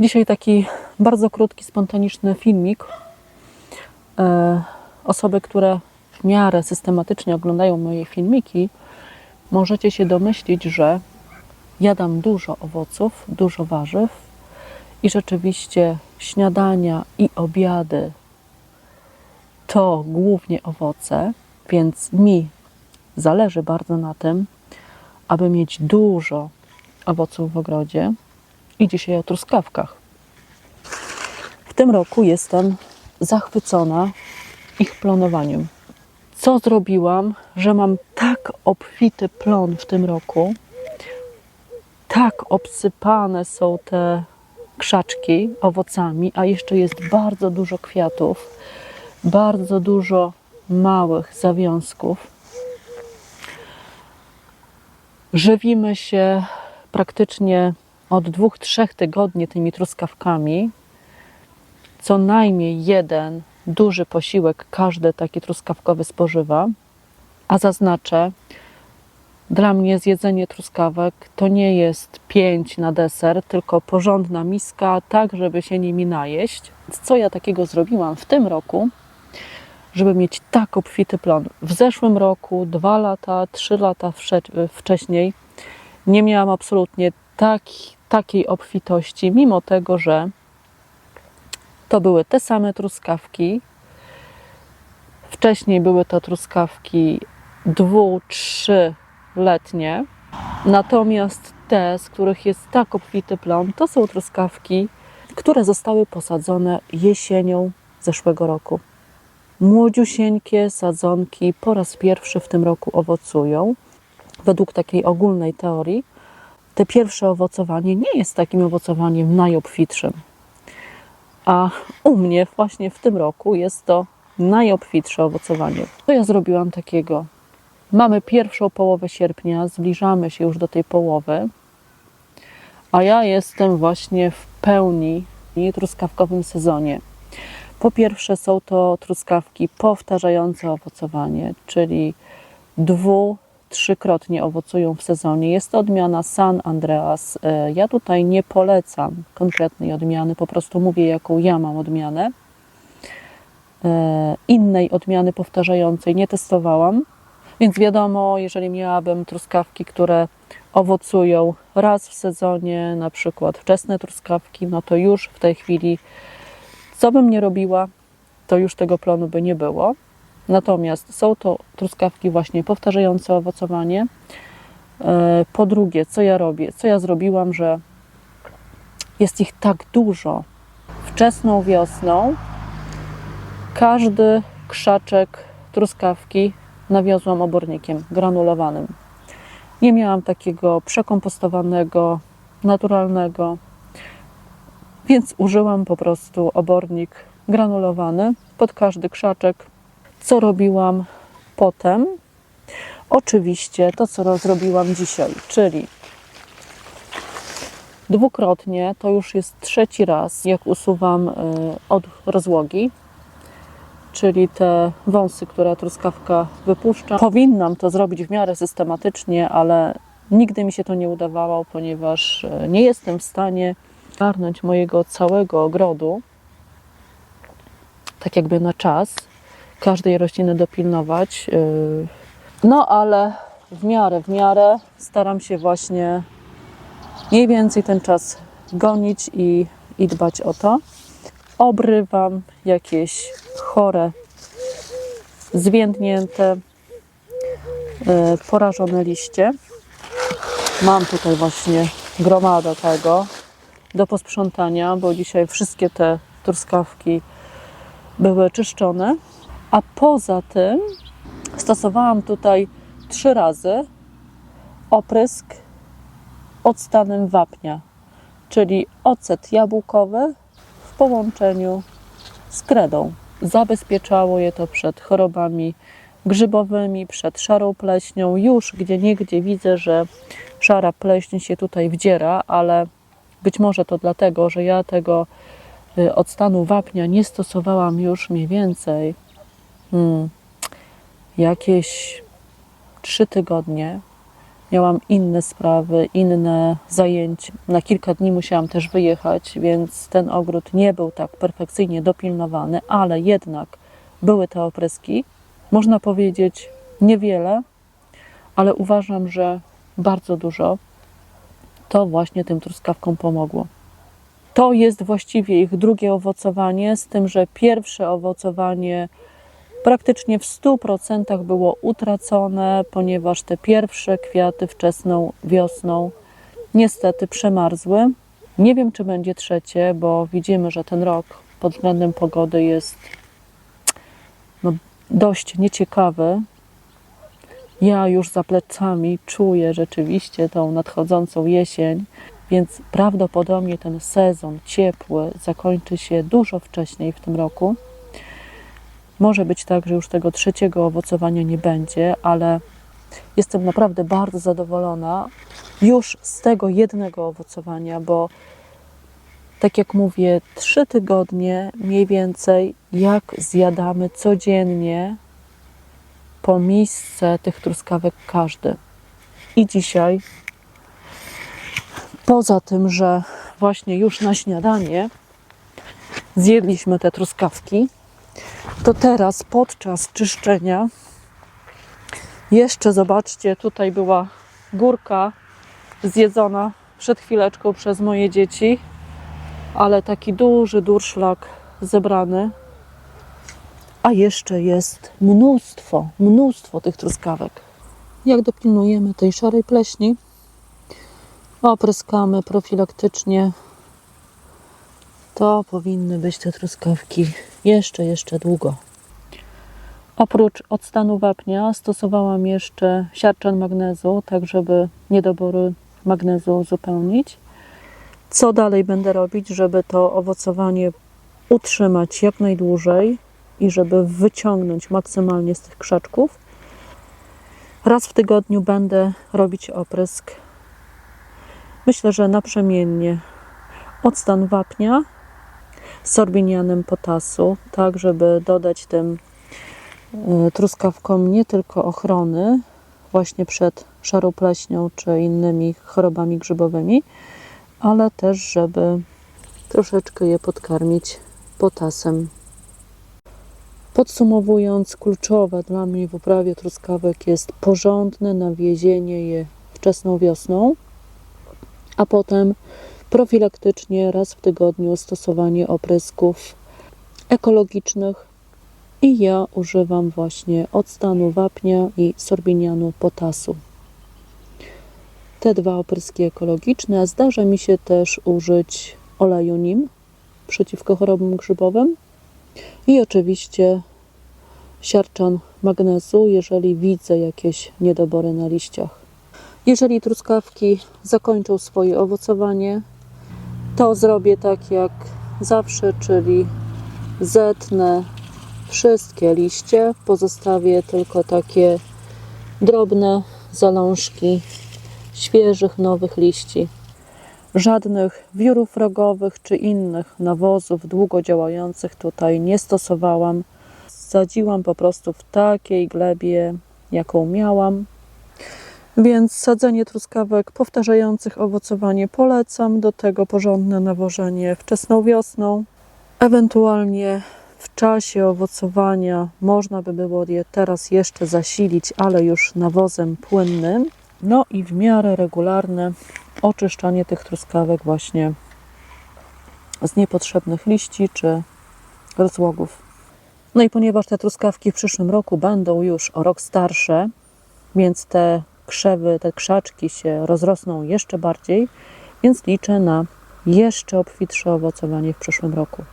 Dzisiaj taki bardzo krótki, spontaniczny filmik. E, Osoby, które w miarę systematycznie oglądają moje filmiki, możecie się domyślić, że jadam dużo owoców, dużo warzyw i rzeczywiście śniadania i obiady to głównie owoce, więc mi zależy bardzo na tym, aby mieć dużo owoców w ogrodzie i dzisiaj o truskawkach. W tym roku jestem zachwycona ich planowaniem. Co zrobiłam, że mam tak obfity plon w tym roku? Tak obsypane są te krzaczki owocami, a jeszcze jest bardzo dużo kwiatów, bardzo dużo małych zawiązków. Żywimy się praktycznie od dwóch, trzech tygodni tymi truskawkami. Co najmniej jeden duży posiłek każdy taki truskawkowy spożywa. A zaznaczę, dla mnie zjedzenie truskawek to nie jest pięć na deser, tylko porządna miska, tak żeby się nimi najeść. Co ja takiego zrobiłam w tym roku, żeby mieć tak obfity plon? W zeszłym roku, dwa lata, trzy lata wcześniej, nie miałam absolutnie tak, takiej obfitości, mimo tego, że to były te same truskawki. Wcześniej były to truskawki dwu, trzyletnie. Natomiast te, z których jest tak obfity plon, to są truskawki, które zostały posadzone jesienią zeszłego roku. Młodziusieńkie sadzonki po raz pierwszy w tym roku owocują. Według takiej ogólnej teorii, te pierwsze owocowanie nie jest takim owocowaniem najobfitszym. A u mnie właśnie w tym roku jest to najobfitsze owocowanie. Co ja zrobiłam takiego? Mamy pierwszą połowę sierpnia, zbliżamy się już do tej połowy, a ja jestem właśnie w pełni truskawkowym sezonie. Po pierwsze są to truskawki powtarzające owocowanie, czyli dwu, trzykrotnie owocują w sezonie. Jest to odmiana San Andreas. E, Ja tutaj nie polecam konkretnej odmiany, po prostu mówię, jaką ja mam odmianę. E, Innej odmiany powtarzającej nie testowałam, więc wiadomo, jeżeli miałabym truskawki, które owocują raz w sezonie, na przykład wczesne truskawki, no to już w tej chwili, co bym nie robiła, to już tego plonu by nie było. Natomiast są to truskawki właśnie powtarzające owocowanie. E, Po drugie, co ja robię? Co ja zrobiłam, że jest ich tak dużo. Wczesną wiosną każdy krzaczek truskawki nawiozłam obornikiem granulowanym. Nie miałam takiego przekompostowanego, naturalnego, więc użyłam po prostu obornik granulowany pod każdy krzaczek. Co robiłam potem? Oczywiście to, co zrobiłam dzisiaj, czyli dwukrotnie, to już jest trzeci raz, jak usuwam y, od rozłogi, czyli te wąsy, które truskawka wypuszcza. Powinnam to zrobić w miarę systematycznie, ale nigdy mi się to nie udawało, ponieważ y, nie jestem w stanie garnąć mojego całego ogrodu, tak jakby na czas, każdej rośliny dopilnować. y, No ale w miarę, w miarę staram się właśnie mniej więcej ten czas gonić i, i dbać o to. Obrywam jakieś chore, zwiędnięte, y, porażone liście. Mam tutaj właśnie gromadę tego do posprzątania, bo dzisiaj wszystkie te truskawki były czyszczone. A poza tym stosowałam tutaj trzy razy oprysk octanem wapnia, czyli ocet jabłkowy w połączeniu z kredą. Zabezpieczało je to przed chorobami grzybowymi, przed szarą pleśnią. Już gdzie niegdzie widzę, że szara pleśń się tutaj wdziera, ale być może to dlatego, że ja tego y, octanu wapnia nie stosowałam już mniej więcej hmm, jakieś trzy tygodnie, Miałam inne sprawy, inne zajęcia. Na kilka dni musiałam też wyjechać, więc ten ogród nie był tak perfekcyjnie dopilnowany, ale jednak były te opryski. Można powiedzieć niewiele, ale uważam, że bardzo dużo. To właśnie tym truskawkom pomogło. To jest właściwie ich drugie owocowanie, z tym, że pierwsze owocowanie praktycznie w 100% było utracone, ponieważ te pierwsze kwiaty wczesną wiosną niestety przemarzły. Nie wiem, czy będzie trzecie, bo widzimy, że ten rok pod względem pogody jest no, dość nieciekawy. Ja już za plecami czuję rzeczywiście tą nadchodzącą jesień, więc prawdopodobnie ten sezon ciepły zakończy się dużo wcześniej w tym roku. Może być tak, że już tego trzeciego owocowania nie będzie, ale jestem naprawdę bardzo zadowolona już z tego jednego owocowania, bo tak jak mówię, trzy tygodnie mniej więcej, jak zjadamy codziennie po misce tych truskawek każdy. I dzisiaj, poza tym, że właśnie już na śniadanie zjedliśmy te truskawki, to teraz podczas czyszczenia jeszcze zobaczcie, tutaj była górka zjedzona przed chwileczką przez moje dzieci, ale taki duży durszlak zebrany. A jeszcze jest mnóstwo, mnóstwo tych truskawek. Jak dopilnujemy tej szarej pleśni, opryskamy profilaktycznie, to powinny być te truskawki jeszcze, jeszcze długo. Oprócz octanu wapnia stosowałam jeszcze siarczan magnezu, tak żeby niedobory magnezu uzupełnić. Co dalej będę robić, żeby to owocowanie utrzymać jak najdłużej i żeby wyciągnąć maksymalnie z tych krzaczków? Raz w tygodniu będę robić oprysk. Myślę, że naprzemiennie octan wapnia sorbinianem potasu, tak żeby dodać tym y, truskawkom nie tylko ochrony właśnie przed szarą pleśnią czy innymi chorobami grzybowymi, ale też żeby troszeczkę je podkarmić potasem. Podsumowując, kluczowe dla mnie w uprawie truskawek jest porządne nawiezienie je wczesną wiosną, a potem profilaktycznie raz w tygodniu stosowanie oprysków ekologicznych i ja używam właśnie octanu wapnia i sorbinianu potasu. Te dwa opryski ekologiczne, zdarza mi się też użyć oleju nim przeciwko chorobom grzybowym i oczywiście siarczan magnezu, jeżeli widzę jakieś niedobory na liściach. Jeżeli truskawki zakończą swoje owocowanie, to zrobię tak jak zawsze, czyli zetnę wszystkie liście, pozostawię tylko takie drobne zalążki świeżych, nowych liści. Żadnych wiórów rogowych czy innych nawozów długo działających tutaj nie stosowałam. Sadziłam po prostu w takiej glebie, jaką miałam. Więc sadzenie truskawek powtarzających owocowanie polecam. Do tego porządne nawożenie wczesną wiosną. Ewentualnie w czasie owocowania można by było je teraz jeszcze zasilić, ale już nawozem płynnym. No i w miarę regularne oczyszczanie tych truskawek właśnie z niepotrzebnych liści czy rozłogów. No i ponieważ te truskawki w przyszłym roku będą już o rok starsze, więc te krzewy, te krzaczki się rozrosną jeszcze bardziej, więc liczę na jeszcze obfitsze owocowanie w przyszłym roku.